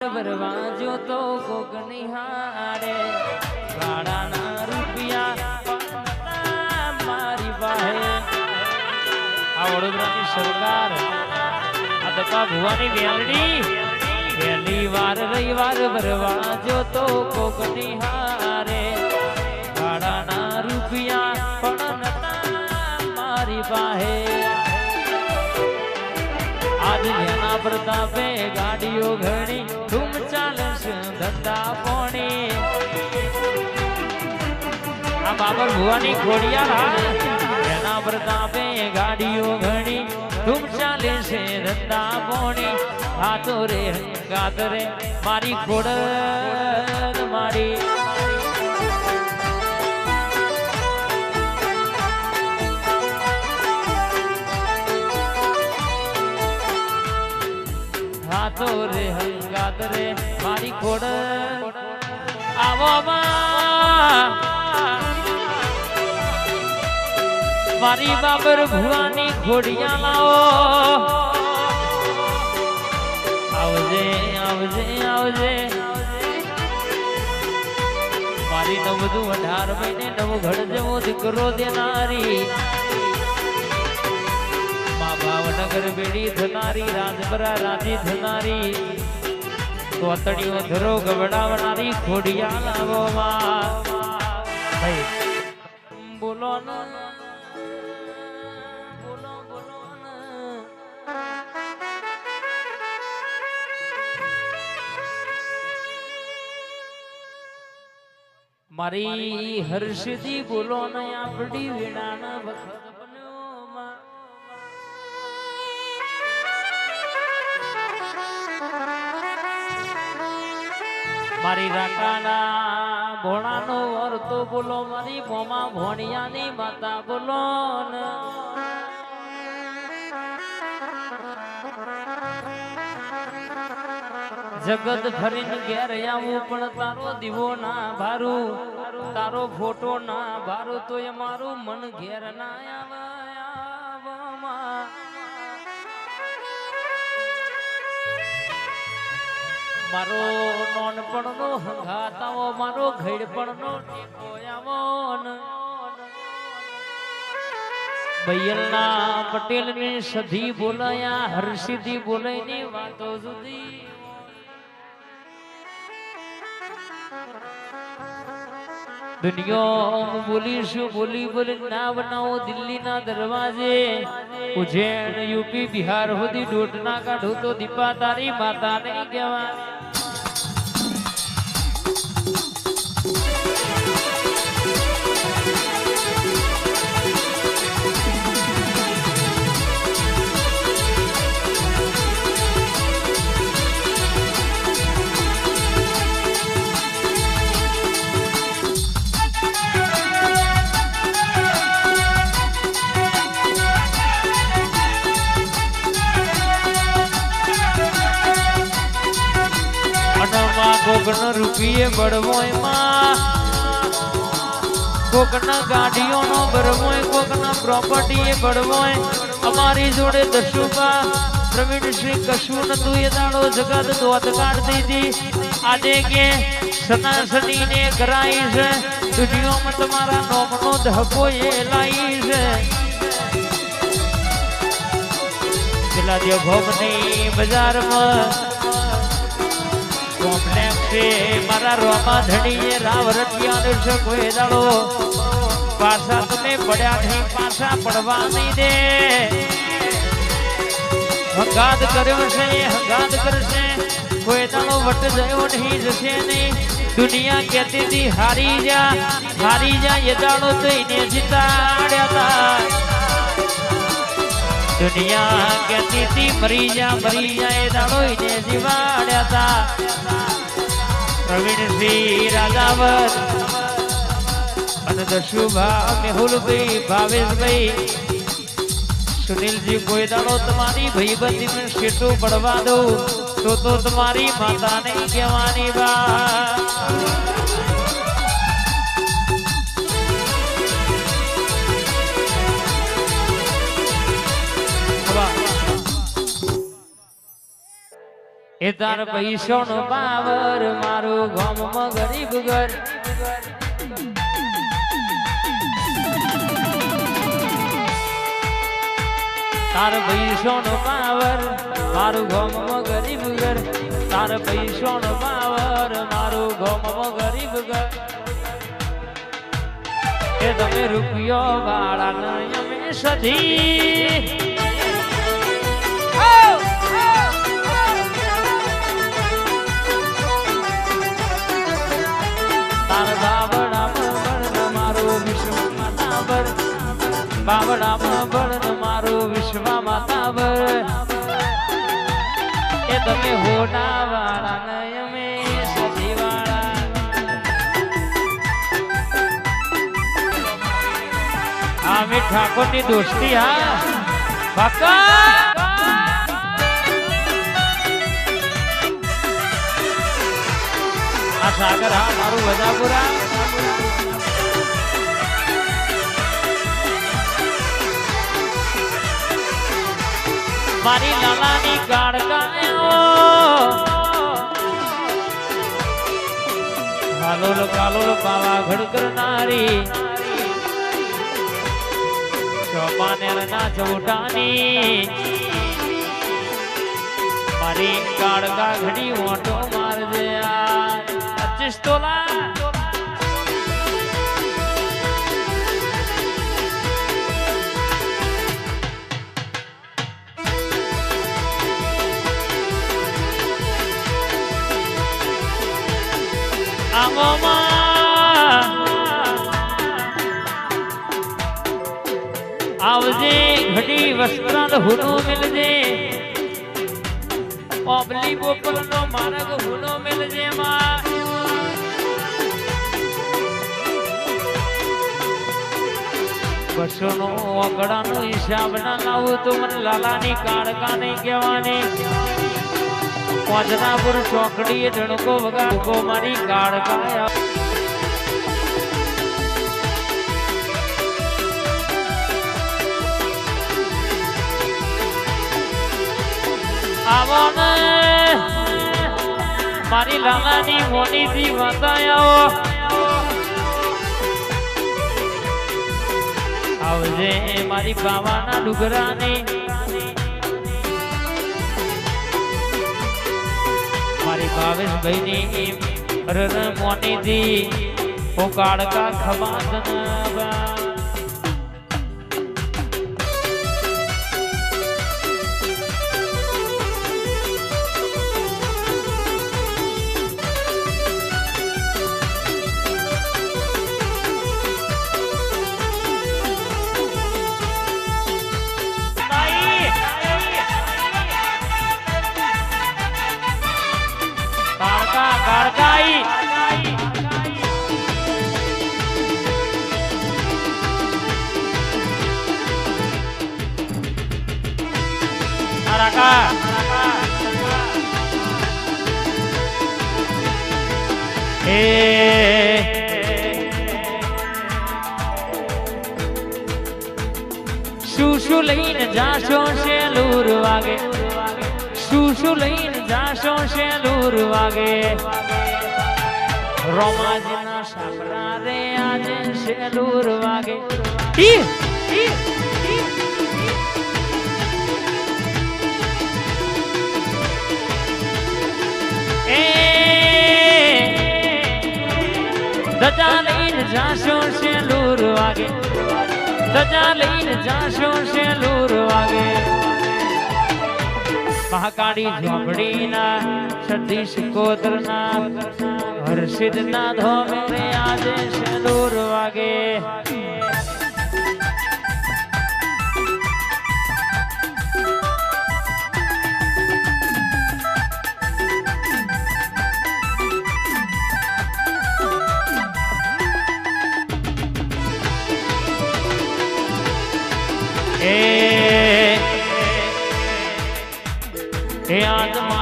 ભરવા જો તો કોક નિહારે ગાડાના રૂપિયા મારી પાસે આ વડોદરાની સરકાર, આ દપા ભુવાની મેલડી પહેલી વાર રવિવાર ભરવા જો તો કોક નિહારે ગાડાના રૂપિયા પણ મારી પાસે આજ જેના પ્રતાપે ગાડીઓ ઘણી આ બાબર ભુવાની ઘોડિયાળ એના પ્રતાપે ગાડીઓ ઘણી. ધૂમ ચાલે છે ધંધા પોણી. હાથો રે, ગાત રે, મારી ખોડ મારી. હાથો રે હંગાત રે, મારી ખોડ. આવો મારી બાબર ભુવાની ઘોડિયા લાવો. આવજે આવજે આવજે. મારી નવધું અઢાર મહિને નવ ઘડ જેવો દીકરો દેનારી. ભાવનગર બેડી થનારી રાજપરા રાજી થનારી કોતડીઓ ધરો ગવડાવનારી ખોડિયા લાવો માં ભાઈ, બોલો બોલો બોલો મારી હર્ષદી બોલો ને, આપડી વીણાના વખત. મારી રાકાના ભોણાનો વર્તો બોલો, મારી ભોમા ભોણિયાની માતા બોલો જગત ફરીને ઘેર આવું, પણ તારો દીવો ના ભારું. તારો ફોટો ના ભારું તો એ મારું મન ઘેર ના આવે. મારો નોનપણનો હંગાત આવો મારો ઘેડપણનો ટેકો આવો ને. બૈયલના પટેલની સધી બોલાયા હર્ષિદી બોલાયની વાતો જુદી દુનિયા બોલીશું, બોલી બોલી ના બનાવો દિલ્હીના દરવાજે. ઉજ્જૈન, યુપી, બિહાર સુધી દોઢ ના કાઢું તો દીપા તારી માતા નહીં કહેવાય. કોકનો રૂપિયે બળવોય એમાં. કોકના ગાડીઓનો બળવોય કોકના પ્રોપર્ટી એ બળવો અમારી જોડે દશુબા પ્રવીણ શ્રી કશું નતું, એ દાડો જગત દોત કાઢતી હતી. આજે કે સનાસની ને કરાઈ છે, દુનિયામાં તમારા નોમનો ધકો એ લાઈ છે. પેલા દેવભોગની બજારમાં કોમ્પ્લેક્સ છે મારા રોમા ધણીએ રાવ રટિયાનો છે કોઈ દાડો. પાછા તમે પડ્યા નહીં, પાછા પડવા નહીં દે. હંગાત કર્યો છે, હંગાત કરશે. કોઈ દાડો વટ જયો નહીં, જશે નહીં. દુનિયા કહેતી હતી, હારી જા હારી જા, એ દાડો થઈને જીતાડ્યા હતા દુનિયા કહેતી હતી મરી જા મરી જા એ દાડો એને જીવાડ્યા હતા પ્રવીણસિંહ રાજાવત, અને દશુભા મેહુલભાઈ ભાવેશભાઈ સુનિલજી કોઈ દાડો તમારી ભાઈબંધી ને શેટું પડવા દઉં તો તો તમારી માતા નહીં કહેવાની બા. એ તાર પૈસો નો પાવર, મારું ગામમાં ગરીબ ઘર. તાર પૈસો નો પાવર, મારું ગામમાં ગરીબ ઘર. તાર પૈસો નો પાવર, મારું ગામમાં ગરીબ ઘર. એ તમે રૂપિયો વાળા અમે સધી બાવડામાં બળદ મારું વિશ્વમાં બળ એ તમે હોના વાળા ને અમે સધી વાળા આ મે ઠાકોરની દોસ્તી, હા. પાકા આ સાગર, હા, મારું વજાપુરા મારી લાલાની ગાડકાયો કાલોલ કાલોલ પાવાગઢ કરનારી. ચોપાનેર ના ચૌટાની મારી ગાડકા ઘડી ઓટો મારજે આ. તોલા. આવજે ઘડી વસ્ત્ર હુનો મિલજે. ઓબલી બોપલ નો માર્ગ હુનો મિલજે, માં. બસો નો હિસાબ ના લાવું તો મને લાલાની કાળકા નહીં કહેવાની. પોજનાપુર ચોકડી ઢણકો વગાડકો મારી આવો ને મારી લાલાની મોની થી વાતાયો આવજે મારી બાવાના ડુગરાની. મારી ભાવેશ ભાઈની રર મોની થી ઓ કાળકા ખમાદન કાળકા કાળકાઈ કાળકા એ શું શું લઈને જાશો શેલુર વાગે શું શું લઈને જાશો શેલુર વાગે રોમાજીના રે આજે શેલુર વાગે. ઈ, ઈ, ધજા લઈને જાશો શેલુર વાગે. ધજા લઈને જાશો શેલુર વાગે. મહાકાળી ઝોપડીના સતીશ કોતરના હર્ષિત ના ધોમે આજે શેલુર વાગે.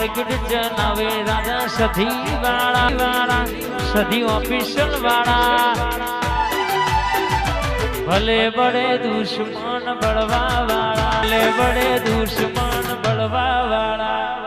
માર્કેટ જનાવે રાજા સધી વાળા વાળા સધી ઓફિશિયલ વાળા ભલે બડે દુશ્મન બળવા વાળા ભલે બડે દુશ્મન બળવા વાળા